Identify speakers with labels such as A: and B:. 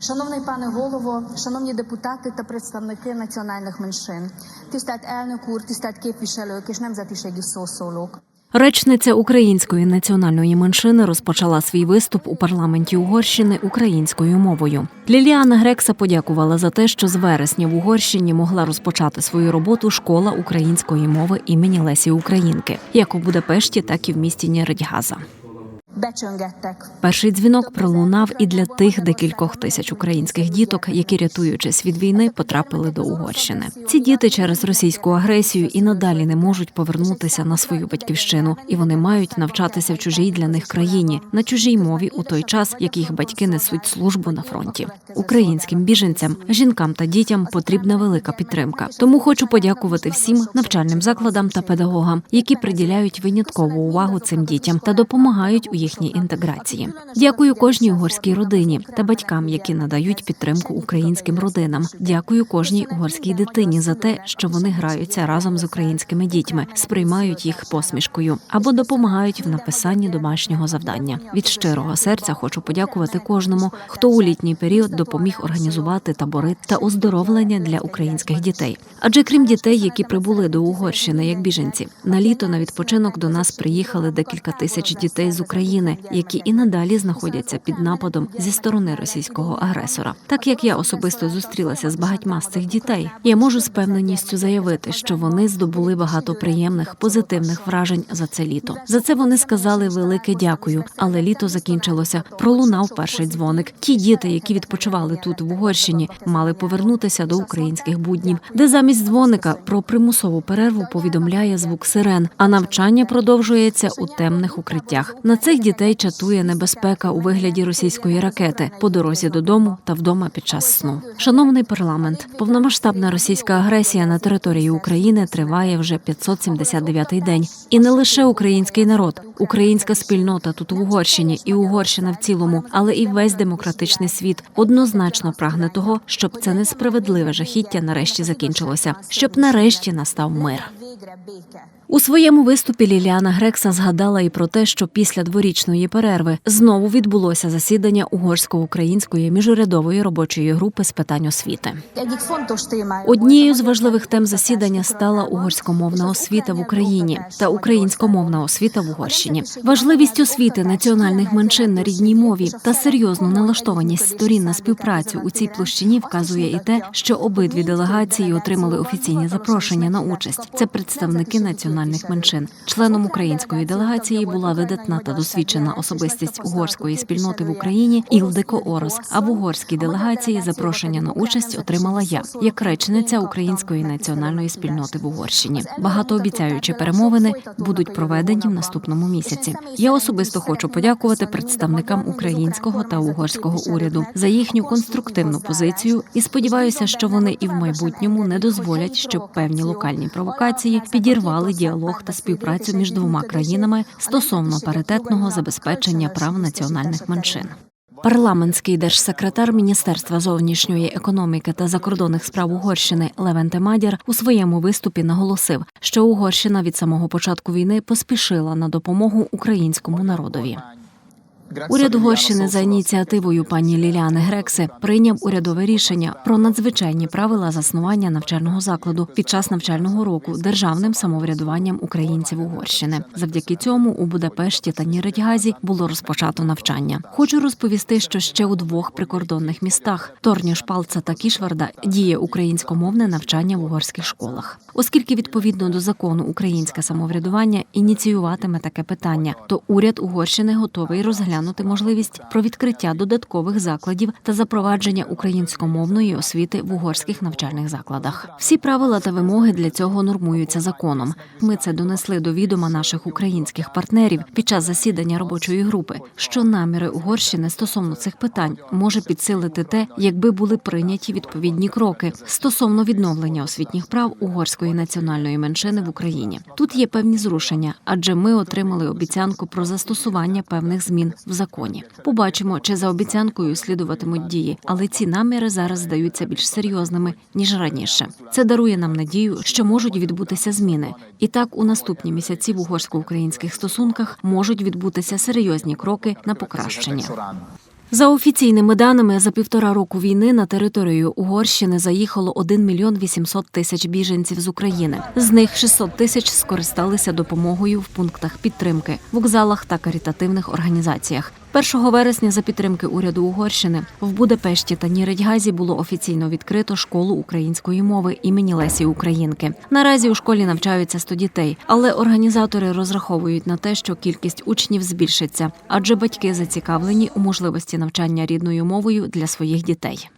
A: Шановний пане голово, шановні депутати та представники національних меншин, elnök úr, tisztelt képviselők és nemzetiségi szószólók.
B: Речниця української національної меншини розпочала свій виступ у парламенті Угорщини українською мовою. Ліліана Грекса подякувала за те, що з вересня в Угорщині могла розпочати свою роботу школа української мови імені Лесі Українки, як у Будапешті, так і в місті Нєредьгаза.
A: Becsöngettek.
B: Перший дзвінок пролунав і для тих декількох тисяч українських діток, які, рятуючись від війни, потрапили до Угорщини. Ці діти через російську агресію і надалі не можуть повернутися на свою батьківщину, і вони мають навчатися в чужій для них країні на чужій мові у той час, як їх батьки несуть службу на фронті. Українським біженцям, жінкам та дітям потрібна велика підтримка. Тому хочу подякувати всім навчальним закладам та педагогам, які приділяють виняткову увагу цим дітям та допомагають у їхній інтеграції. Дякую кожній угорській родині та батькам, які надають підтримку українським родинам. Дякую кожній угорській дитині за те, що вони граються разом з українськими дітьми, сприймають їх посмішкою або допомагають в написанні домашнього завдання. Від щирого серця хочу подякувати кожному, хто у літній період допоміг організувати табори та оздоровлення для українських дітей. Адже крім дітей, які прибули до Угорщини як біженці, на літо на відпочинок до нас приїхали декілька тисяч дітей з України, які і надалі знаходяться під нападом зі сторони російського агресора. Так як я особисто зустрілася з багатьма з цих дітей, я можу з певненістю заявити, що вони здобули багато приємних позитивних вражень за це літо. За це вони сказали велике дякую. Але літо закінчилося. Пролунав перший дзвоник. Ті діти, які відпочивали тут в Угорщині, мали повернутися до українських буднів, де замість дзвоника про примусову перерву повідомляє звук сирен, а навчання продовжується у темних укриттях. На цих дітей чатує небезпека у вигляді російської ракети по дорозі додому та вдома під час сну. Шановний парламент, повномасштабна російська агресія на території України триває вже 579-й день, і не лише український народ, українська спільнота тут в Угорщині і Угорщина в цілому, але і весь демократичний світ однозначно прагне того, щоб це несправедливе жахіття нарешті закінчилося, щоб нарешті настав мир. У своєму виступі Ліліана Грекса згадала і про те, що після дворічної перерви знову відбулося засідання угорсько-української міжурядової робочої групи з питань освіти. Однією з важливих тем засідання стала угорськомовна освіта в Україні та українськомовна освіта в Угорщині. Важливість освіти національних меншин на рідній мові та серйозну налаштованість сторін на співпрацю у цій площині вказує і те, що обидві делегації отримали офіційні запрошення на участь. Це представники національних меншин. Членом української делегації була видатна та досвідчена особистість угорської спільноти в Україні Ілдико Орос. А в угорській делегації запрошення на участь отримала я, як речниця української національної спільноти в Угорщині. Багатообіцяючі перемовини будуть проведені в наступному місяці. Я особисто хочу подякувати представникам українського та угорського уряду за їхню конструктивну позицію і сподіваюся, що вони і в майбутньому не дозволять, щоб певні локальні провокації підірвали діалог та співпрацю між двома країнами стосовно паритетного забезпечення прав національних меншин. Парламентський держсекретар Міністерства зовнішньої економіки та закордонних справ Угорщини Левенте Мадір у своєму виступі наголосив, що Угорщина від самого початку війни поспішила на допомогу українському народові. Уряд Угорщини за ініціативою пані Ліліани Грекси прийняв урядове рішення про надзвичайні правила заснування навчального закладу під час навчального року державним самоврядуванням українців Угорщини. Завдяки цьому у Будапешті та Ніредьгазі було розпочато навчання. Хочу розповісти, що ще у двох прикордонних містах Торнішпалца та Кішварда діє українськомовне навчання в угорських школах. Оскільки відповідно до закону українське самоврядування ініціюватиме таке питання, то уряд Угорщини готовий розглянути можливість про відкриття додаткових закладів та запровадження українськомовної освіти в угорських навчальних закладах. Всі правила та вимоги для цього нормуються законом. Ми це донесли до відома наших українських партнерів під час засідання робочої групи. Що наміри Угорщини стосовно цих питань може підсилити те, якби були прийняті відповідні кроки стосовно відновлення освітніх прав угорської національної меншини в Україні. Тут є певні зрушення, адже ми отримали обіцянку про застосування певних змін в законі. Побачимо, чи за обіцянкою слідуватимуть дії, але ці наміри зараз здаються більш серйозними ніж раніше. Це дарує нам надію, що можуть відбутися зміни. І так, у наступні місяці в угорсько-українських стосунках можуть відбутися серйозні кроки на покращення. За офіційними даними, за півтора року війни на територію Угорщини заїхало 1 мільйон 800 тисяч біженців з України. З них 600 тисяч скористалися допомогою в пунктах підтримки, вокзалах та карітативних організаціях. 1 вересня за підтримки уряду Угорщини в Будапешті та Ніридьгазі було офіційно відкрито школу української мови імені Лесі Українки. Наразі у школі навчаються 100 дітей, але організатори розраховують на те, що кількість учнів збільшиться, адже батьки зацікавлені у можливості навчання рідною мовою для своїх дітей.